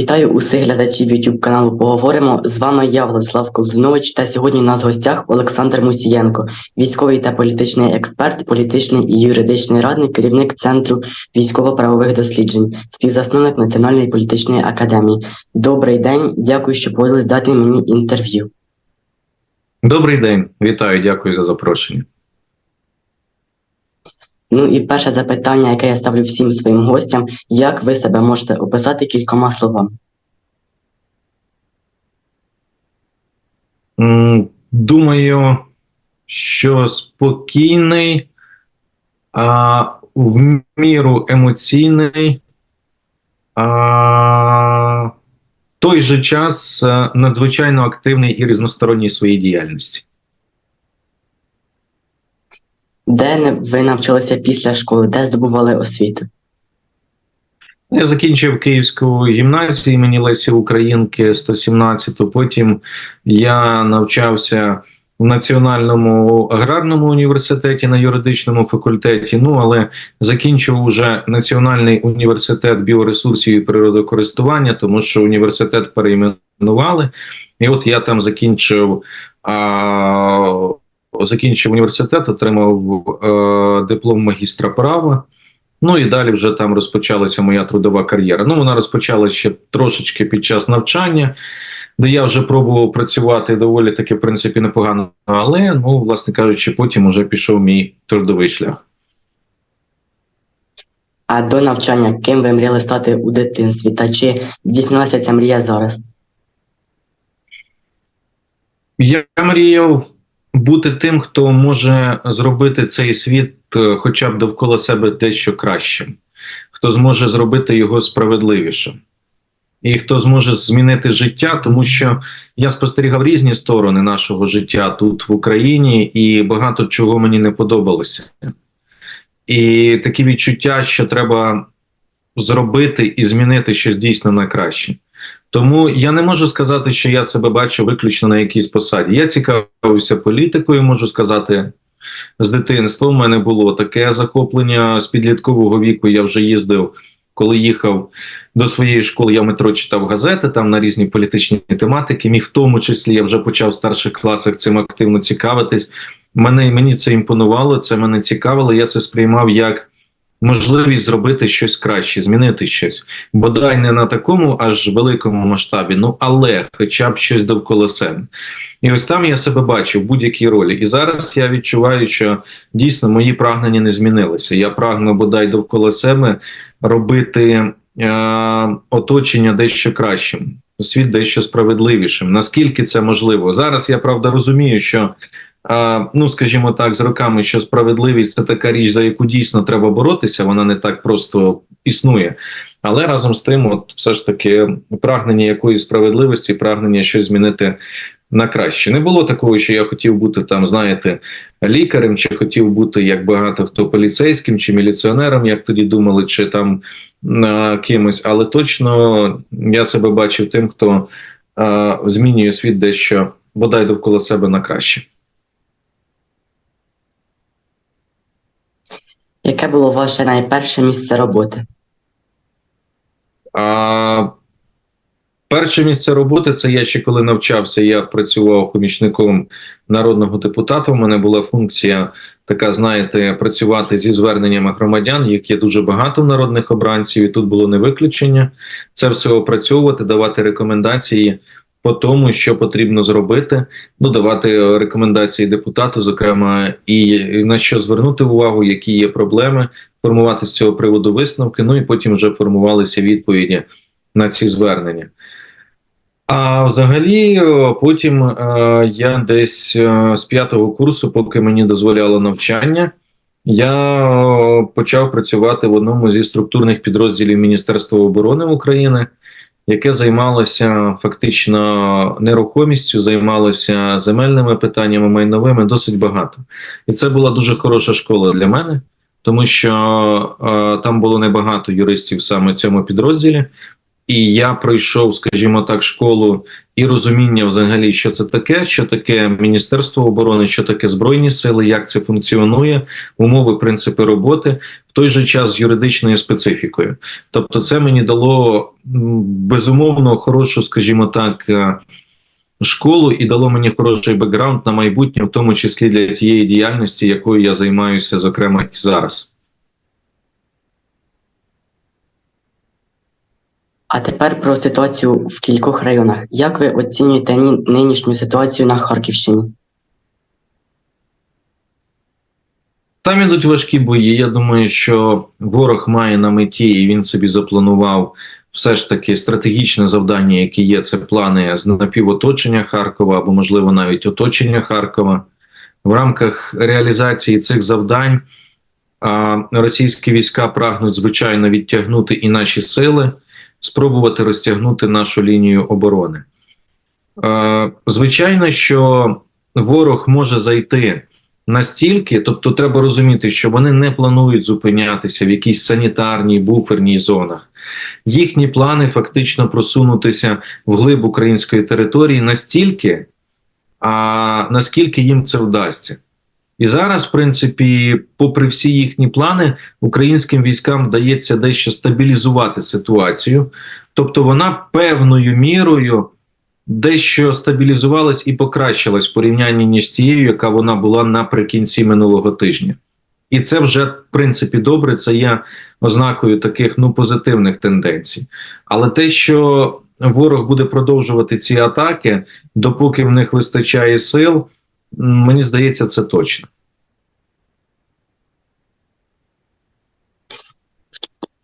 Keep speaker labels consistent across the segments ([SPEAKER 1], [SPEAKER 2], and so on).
[SPEAKER 1] Вітаю усіх глядачів YouTube каналу Поговоримо. З вами я, Владислав Колзунович, та сьогодні у нас в гостях Олександр Мусієнко, військовий та політичний експерт, політичний і юридичний радник, керівник Центру військово-правових досліджень, співзасновник Національної політичної академії. Добрий день, дякую, що погодились дати мені інтерв'ю.
[SPEAKER 2] Добрий день, вітаю, дякую за запрошення.
[SPEAKER 1] Ну і перше запитання, яке я ставлю всім своїм гостям: як ви себе можете описати кількома словами?
[SPEAKER 2] Думаю, що спокійний, а в міру емоційний, а в той же час е, надзвичайно активний і різносторонній своїй діяльності.
[SPEAKER 1] Де ви навчалися після школи, де здобували освіту?
[SPEAKER 2] Я закінчив Київську гімназію імені Лесі Українки 117. Потім я навчався в Національному аграрному університеті на юридичному факультеті. Ну але закінчив уже Національний університет біоресурсів і природокористування, тому що університет перейменували. І от я там закінчив. А, Закінчив університет, отримав е, диплом магістра права. Ну і далі вже там розпочалася моя трудова кар'єра. Ну, вона розпочалася ще трошечки під час навчання, де я вже пробував працювати доволі таки, в принципі, непогано. Але, ну, власне кажучи, потім вже пішов мій трудовий шлях.
[SPEAKER 1] А до навчання ким ви мріяли стати у дитинстві? Та чи здійснилася ця мрія зараз?
[SPEAKER 2] Я мріяв бути тим, хто може зробити цей світ е, хоча б довкола себе дещо кращим, хто зможе зробити його справедливішим. І хто зможе змінити життя, тому що я спостерігав різні сторони нашого життя тут в Україні, і багато чого мені не подобалося. І такі відчуття, що треба зробити і змінити щось дійсно на краще. Тому я не можу сказати, що я себе бачу виключно на якійсь посаді. Я цікавився політикою, можу сказати. З дитинства у мене було таке захоплення з підліткового віку. Я вже їздив, коли їхав до своєї школи. Я в метро читав газети там на різні політичні тематики. Міг в тому числі я вже почав в старших класах цим активно цікавитись. Мене мені це імпонувало, це мене цікавило. Я це сприймав як можливість зробити щось краще, змінити щось. Бодай не на такому аж великому масштабі, ну але хоча б щось довкола себе. І ось там я себе бачу в будь-якій ролі. І зараз я відчуваю, що дійсно мої прагнення не змінилися. Я прагну бодай довкола себе робити е, оточення дещо кращим, світ дещо справедливішим. Наскільки це можливо? Зараз я правда розумію, що. Ну, скажімо так, з роками, що справедливість це така річ, за яку дійсно треба боротися, вона не так просто існує. Але разом з тим, от все ж таки, прагнення якоїсь справедливості, прагнення щось змінити на краще. Не було такого, що я хотів бути там, знаєте, лікарем, чи хотів бути як багато хто поліцейським чи міліціонером, як тоді думали, чи там а, кимось. Але точно я себе бачив тим, хто а, змінює світ дещо бодай довкола себе на краще.
[SPEAKER 1] Яке було ваше найперше місце роботи?
[SPEAKER 2] А, перше місце роботи це я ще коли навчався. Я працював помічником народного депутата. У мене була функція така, знаєте, працювати зі зверненнями громадян, їх є дуже багато народних обранців, і тут було не виключення. Це все опрацьовувати, давати рекомендації по тому, що потрібно зробити, ну давати рекомендації депутату, зокрема, і на що звернути увагу, які є проблеми, формувати з цього приводу висновки. Ну і потім вже формувалися відповіді на ці звернення. А взагалі, потім е, я десь е, з п'ятого курсу, поки мені дозволяло навчання, я почав працювати в одному зі структурних підрозділів Міністерства оборони України, яке займалося фактично нерухомістю, займалося земельними питаннями, майновими досить багато. І це була дуже хороша школа для мене, тому що е, там було небагато юристів саме в цьому підрозділі. І я пройшов, скажімо так, школу і розуміння взагалі, що це таке, що таке Міністерство оборони, що таке Збройні сили, як це функціонує, умови, принципи роботи. В той же час з юридичною специфікою. Тобто, це мені дало безумовно хорошу, скажімо так, е, школу і дало мені хороший бекграунд на майбутнє, в тому числі для тієї діяльності, якою я займаюся, зокрема і зараз.
[SPEAKER 1] А тепер про ситуацію в кількох районах. Як ви оцінюєте нинішню ситуацію на Харківщині?
[SPEAKER 2] Там ідуть важкі бої. Я думаю, що ворог має на меті, і він собі запланував все ж таки стратегічне завдання, яке є, це плани з напівоточення Харкова або, можливо, навіть оточення Харкова. В рамках реалізації цих завдань російські війська прагнуть, звичайно, відтягнути і наші сили, спробувати розтягнути нашу лінію оборони. Звичайно, що ворог може зайти настільки, тобто треба розуміти, що вони не планують зупинятися в якійсь санітарній буферній зонах. Їхні плани фактично просунутися вглиб української території настільки, а наскільки їм це вдасться. І зараз, в принципі, попри всі їхні плани, українським військам вдається дещо стабілізувати ситуацію, тобто вона певною мірою дещо стабілізувалась і покращилась в порівнянні ніж тією, яка вона була наприкінці минулого тижня. І це вже, в принципі, добре, це є ознакою таких ну, позитивних тенденцій. Але те, що ворог буде продовжувати ці атаки, допоки в них вистачає сил, мені здається, це точно.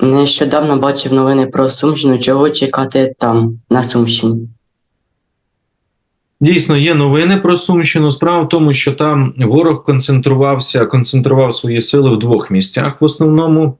[SPEAKER 1] Нещодавно бачив новини про Сумщину. Чого чекати там, на Сумщині?
[SPEAKER 2] Дійсно, є новини про Сумщину. Справа в тому, що там ворог концентрувався, концентрував свої сили в двох місцях. В основному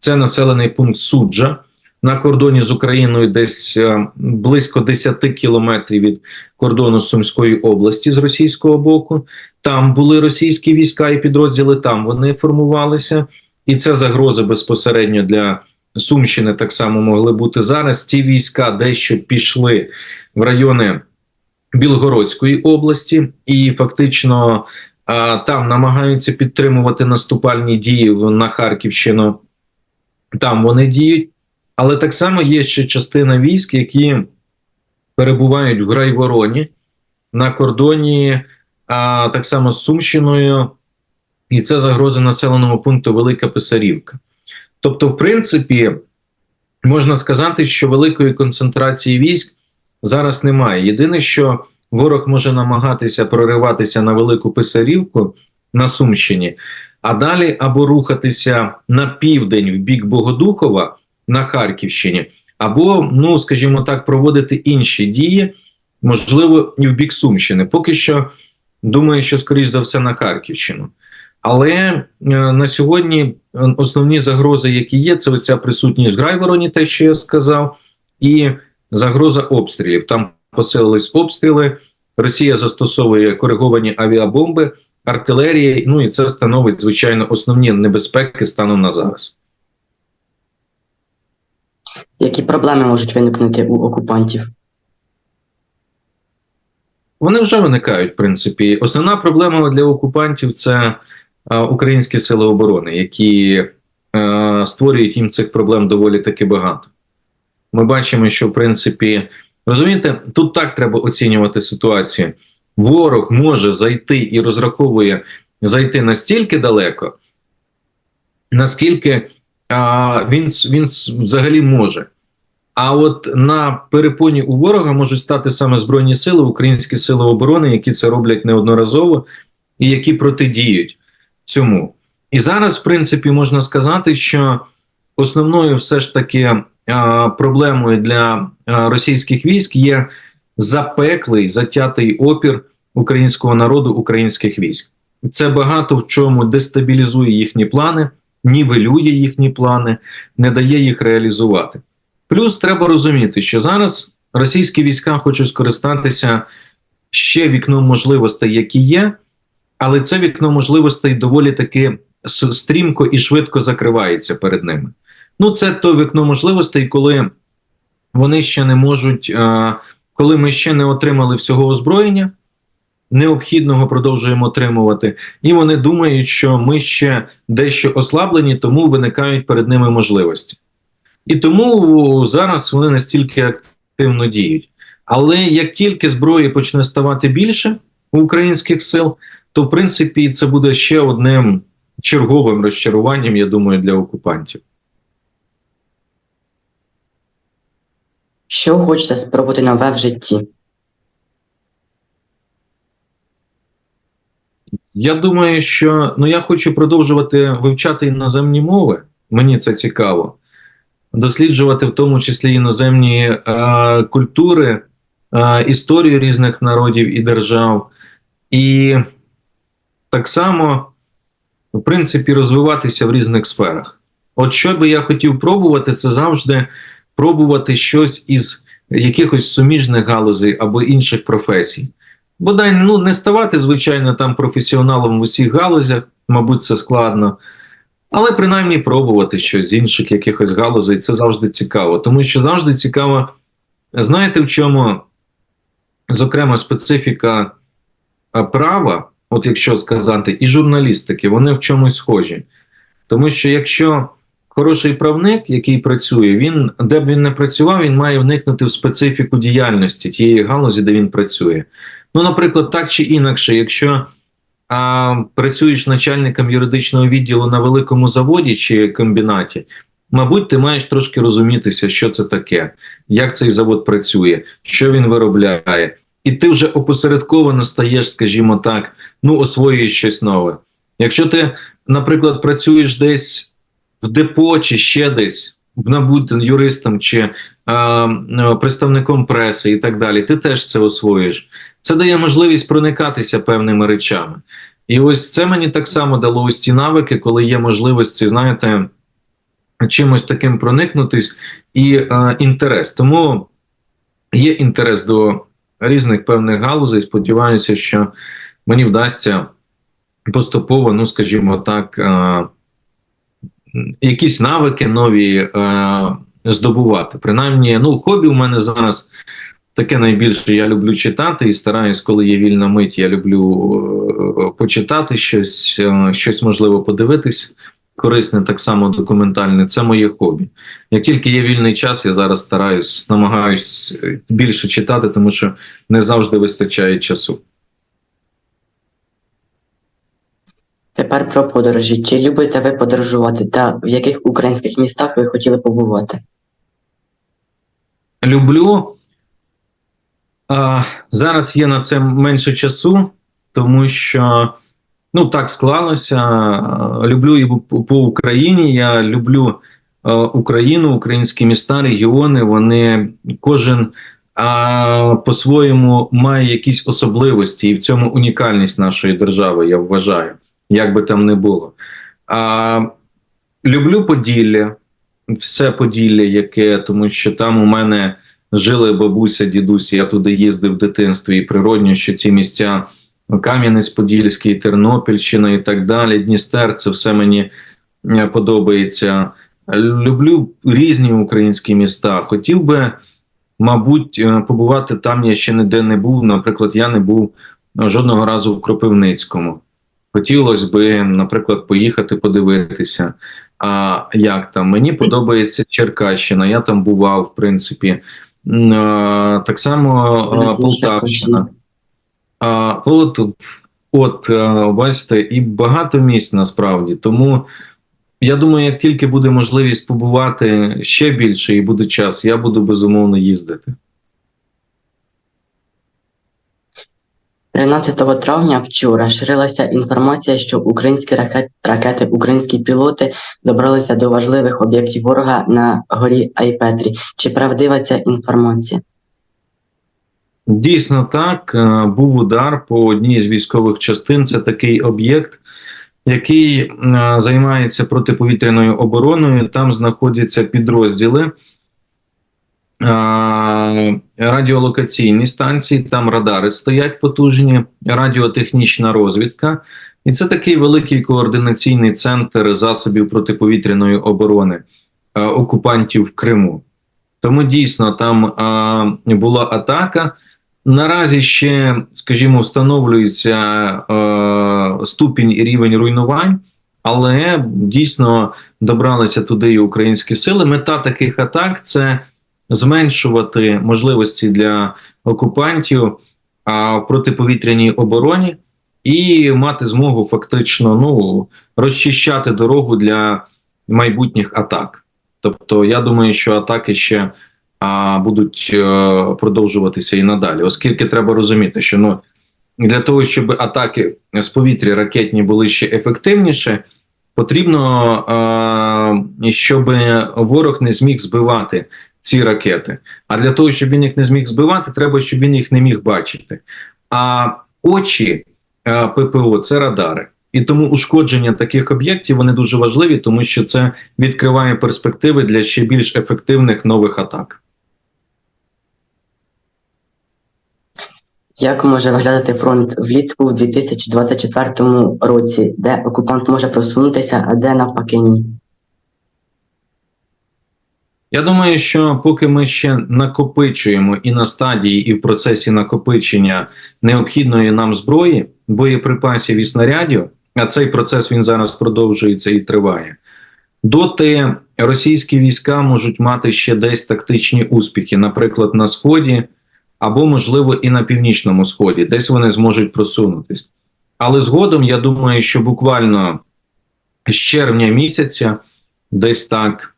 [SPEAKER 2] це населений пункт Суджа на кордоні з Україною, десь е, близько 10 кілометрів від кордону Сумської області з російського боку. Там були російські війська і підрозділи. Там вони формувалися, і це загроза безпосередньо для Сумщини. Так само могли бути зараз. Ті війська дещо пішли в райони. Білгородської області, і фактично там намагаються підтримувати наступальні дії на Харківщину. Там вони діють, але так само є ще частина військ, які перебувають в Грайвороні на кордоні а, так само з Сумщиною, і це загроза населеному пункту Велика Писарівка. Тобто, в принципі, можна сказати, що великої концентрації військ зараз немає. Єдине, що ворог може намагатися прориватися на велику писарівку на Сумщині, а далі або рухатися на південь в бік Богодухова на Харківщині, або, ну скажімо так, проводити інші дії, можливо, і в бік Сумщини. Поки що думаю, що скоріш за все на Харківщину. Але е, на сьогодні основні загрози, які є, це оця присутність в Грайвороні, те, що я сказав, і загроза обстрілів. Там посилились обстріли. Росія застосовує кориговані авіабомби, артилерія. Ну і це становить звичайно основні небезпеки станом на зараз.
[SPEAKER 1] Які проблеми можуть виникнути у окупантів?
[SPEAKER 2] Вони вже виникають, в принципі. Основна проблема для окупантів це е, українські сили оборони, які е, створюють їм цих проблем доволі таки багато. Ми бачимо, що в принципі, розумієте, тут так треба оцінювати ситуацію. Ворог може зайти і розраховує зайти настільки далеко, наскільки а, він, він взагалі може. А от на перепоні у ворога можуть стати саме Збройні сили, українські сили оборони, які це роблять неодноразово і які протидіють цьому. І зараз, в принципі, можна сказати, що основною все ж таки проблемою для російських військ є запеклий затятий опір українського народу, українських військ. Це багато в чому дестабілізує їхні плани, нівелює їхні плани, не дає їх реалізувати. Плюс треба розуміти, що зараз російські війська хочуть скористатися ще вікном можливостей, які є, але це вікно можливостей доволі таки стрімко і швидко закривається перед ними. Ну, це то вікно можливостей, коли вони ще не можуть, е, коли ми ще не отримали всього озброєння, необхідного продовжуємо отримувати, і вони думають, що ми ще дещо ослаблені, тому виникають перед ними можливості. І тому зараз вони настільки активно діють. Але як тільки зброї почне ставати більше у українських сил, то в принципі це буде ще одним черговим розчаруванням, я думаю, для окупантів.
[SPEAKER 1] Що хочете спробувати нове в житті?
[SPEAKER 2] Я думаю, що ну я хочу продовжувати вивчати іноземні мови. Мені це цікаво. Досліджувати в тому числі іноземні е, культури, е, історію різних народів і держав, і так само, в принципі, розвиватися в різних сферах. От що би я хотів пробувати, це завжди пробувати щось із якихось суміжних галузей або інших професій. Бодай ну, не ставати, звичайно, там професіоналом в усіх галузях, мабуть, це складно. Але принаймні пробувати щось з інших якихось галузей це завжди цікаво. Тому що завжди цікаво, знаєте, в чому, зокрема, специфіка права, от якщо сказати, і журналістики, вони в чомусь схожі. Тому що якщо хороший правник, який працює, він де б він не працював, він має вникнути в специфіку діяльності тієї галузі, де він працює. Ну, наприклад, так чи інакше, якщо а, працюєш начальником юридичного відділу на великому заводі чи комбінаті, мабуть, ти маєш трошки розумітися, що це таке, як цей завод працює, що він виробляє. І ти вже опосередковано стаєш, скажімо так, ну, освоюєш щось нове. Якщо ти, наприклад, працюєш десь в депо чи ще десь, набудь юристом чи а, представником преси і так далі, ти теж це освоїш. Це дає можливість проникатися певними речами. І ось це мені так само дало ось ці навики, коли є можливості, знаєте, чимось таким проникнутись і е, інтерес. Тому є інтерес до різних певних галузей. Сподіваюся, що мені вдасться поступово, ну скажімо так, е, якісь навики нові е, здобувати. Принаймні, ну, хобі у мене зараз. Таке найбільше я люблю читати і стараюсь, коли є вільна мить, я люблю е, почитати щось, е, щось можливо подивитись. Корисне, так само документальне. Це моє хобі. Як тільки є вільний час, я зараз стараюсь, намагаюсь більше читати, тому що не завжди вистачає часу.
[SPEAKER 1] Тепер про подорожі. Чи любите ви подорожувати та в яких українських містах ви хотіли побувати?
[SPEAKER 2] Люблю. А, Зараз є на це менше часу, тому що ну так склалося. Люблю і по, Україні. Я люблю Україну, українські міста, регіони. Вони кожен а, по-своєму має якісь особливості, і в цьому унікальність нашої держави, я вважаю, як би там не було. А, Люблю Поділля, все Поділля, яке, тому що там у мене. Жили бабуся, дідусь, я туди їздив в дитинстві, і природньо, що ці місця Кам'янець-Подільський, Тернопільщина і так далі. Дністер, це все мені подобається. Люблю різні українські міста. Хотів би, мабуть, побувати там. Я ще ніде не був. Наприклад, я не був жодного разу в Кропивницькому. Хотілося би, наприклад, поїхати подивитися. А як там? Мені подобається Черкащина. Я там бував, в принципі. Так само Полтавщина. А, От, от, бачите, і багато місць насправді. Тому я думаю, як тільки буде можливість побувати ще більше і буде час, я буду безумовно їздити.
[SPEAKER 1] 13 травня вчора ширилася інформація, що українські ракет, ракети, українські пілоти добралися до важливих об'єктів ворога на горі Айпетрі. Чи правдива ця інформація?
[SPEAKER 2] Дійсно так. Був удар по одній з військових частин. Це такий об'єкт, який займається протиповітряною обороною. Там знаходяться підрозділи. Радіолокаційні станції, там радари стоять потужні, радіотехнічна розвідка, і це такий великий координаційний центр засобів протиповітряної оборони окупантів в Криму. Тому дійсно там була атака, Наразі ще, скажімо, встановлюється е, ступінь і рівень руйнувань, але дійсно добралися туди і українські сили. Мета таких атак це зменшувати можливості для окупантів а, в протиповітряній обороні і мати змогу фактично ну, розчищати дорогу для майбутніх атак. Тобто, я думаю, що атаки ще а, будуть е, продовжуватися і надалі, оскільки треба розуміти, що ну, для того, щоб атаки з повітря ракетні були ще ефективніше, потрібно, е, щоб ворог не зміг збивати ці ракети. А для того, щоб він їх не зміг збивати, треба, щоб він їх не міг бачити. А очі е, ППО це радари. І тому ушкодження таких об'єктів вони дуже важливі, тому що це відкриває перспективи для ще більш ефективних нових атак.
[SPEAKER 1] Як може виглядати фронт влітку в 2024 році, де окупант може просунутися, а де навпаки ні?
[SPEAKER 2] Я думаю, що поки ми ще накопичуємо і на стадії, і в процесі накопичення необхідної нам зброї, боєприпасів і снарядів, а цей процес він зараз продовжується і триває. Доти російські війська можуть мати ще десь тактичні успіхи, наприклад, на сході або, можливо, і на північному сході, десь вони зможуть просунутись. Але згодом я думаю, що буквально з червня місяця, десь так,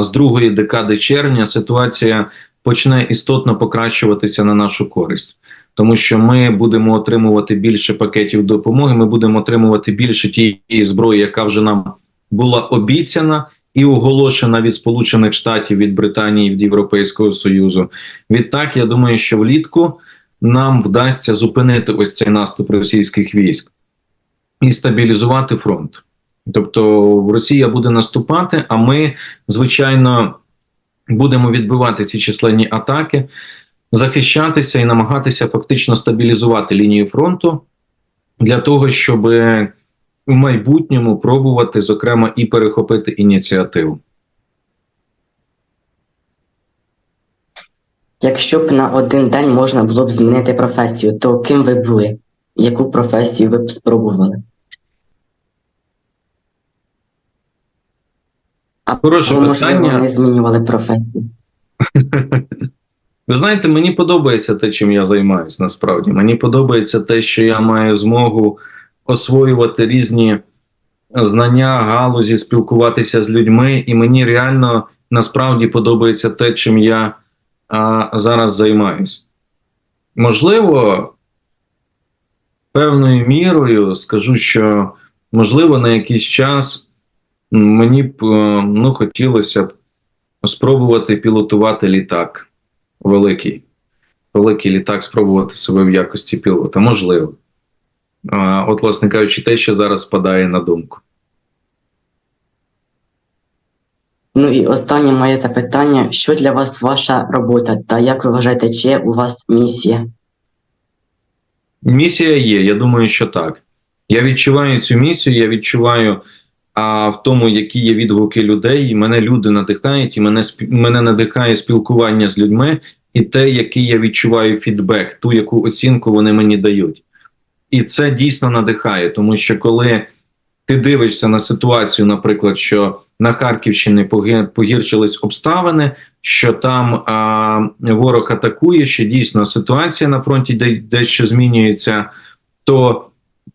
[SPEAKER 2] з другої декади червня, ситуація почне істотно покращуватися на нашу користь. Тому що ми будемо отримувати більше пакетів допомоги, ми будемо отримувати більше тієї зброї, яка вже нам була обіцяна і оголошена від Сполучених Штатів, від Британії, від Європейського Союзу. Відтак, я думаю, що влітку нам вдасться зупинити ось цей наступ російських військ і стабілізувати фронт. Тобто Росія буде наступати, а ми, звичайно, будемо відбивати ці численні атаки, захищатися і намагатися фактично стабілізувати лінію фронту для того, щоб в майбутньому пробувати, зокрема, і перехопити ініціативу.
[SPEAKER 1] Якщо б на один день можна було б змінити професію, то ким ви були? Яку професію ви б спробували? А
[SPEAKER 2] Хороше
[SPEAKER 1] можливо,
[SPEAKER 2] питання.
[SPEAKER 1] не змінювали професію?
[SPEAKER 2] Ви знаєте, мені подобається те, чим я займаюся насправді. Мені подобається те, що я маю змогу освоювати різні знання, галузі, спілкуватися з людьми, і мені реально насправді подобається те, чим я а, зараз займаюсь. Можливо, певною мірою скажу, що можливо на якийсь час мені б е, ну, хотілося б спробувати пілотувати літак великий. Великий літак спробувати себе в якості пілота. Можливо. От, власне кажучи, те, що зараз спадає на думку.
[SPEAKER 1] Ну і останнє моє запитання: що для вас ваша робота, та як ви вважаєте, чи є у вас місія?
[SPEAKER 2] Місія є, я думаю, що так. Я відчуваю цю місію, я відчуваю а, в тому, які є відгуки людей, і мене люди надихають, і мене, мене надихає спілкування з людьми, і те, який я відчуваю фідбек, ту, яку оцінку вони мені дають. І це дійсно надихає, тому що коли ти дивишся на ситуацію, наприклад, що на Харківщині погіршились обставини, що там а, ворог атакує, що дійсно ситуація на фронті де, дещо змінюється, то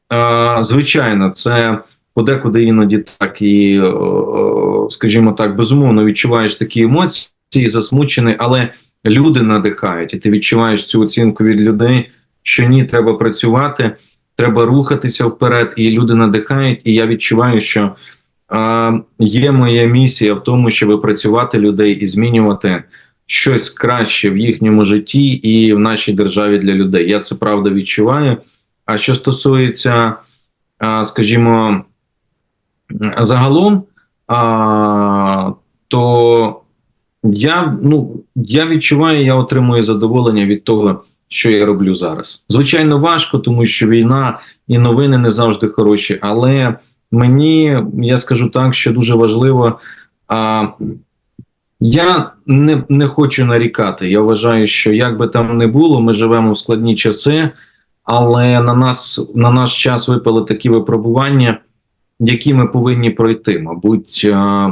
[SPEAKER 2] а, звичайно, це подекуди іноді так і, о, скажімо так, безумовно відчуваєш такі емоції, засмучений, але люди надихають, і ти відчуваєш цю оцінку від людей, що ні, треба працювати, треба рухатися вперед, і люди надихають. І я відчуваю, що а, є моя місія в тому, щоб працювати людей і змінювати щось краще в їхньому житті і в нашій державі для людей. Я це правда відчуваю. А що стосується, скажімо, загалом, а, то я, ну, я відчуваю, я отримую задоволення від того, що я роблю зараз. Звичайно, важко, тому що війна і новини не завжди хороші, але мені я скажу так, що дуже важливо. А, Я не, не хочу нарікати. Я вважаю, що як би там не було, ми живемо в складні часи, але на нас на наш час випали такі випробування, які ми повинні пройти. Мабуть, е,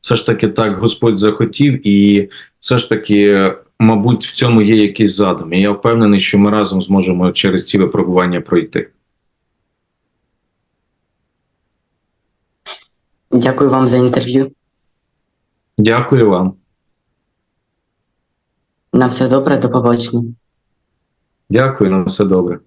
[SPEAKER 2] все ж таки так Господь захотів, і все ж таки, мабуть, в цьому є якийсь задум. І я впевнений, що ми разом зможемо через ці випробування пройти.
[SPEAKER 1] Дякую вам за інтерв'ю.
[SPEAKER 2] Дякую вам.
[SPEAKER 1] На все добре, до побачення.
[SPEAKER 2] Дякую на все добре.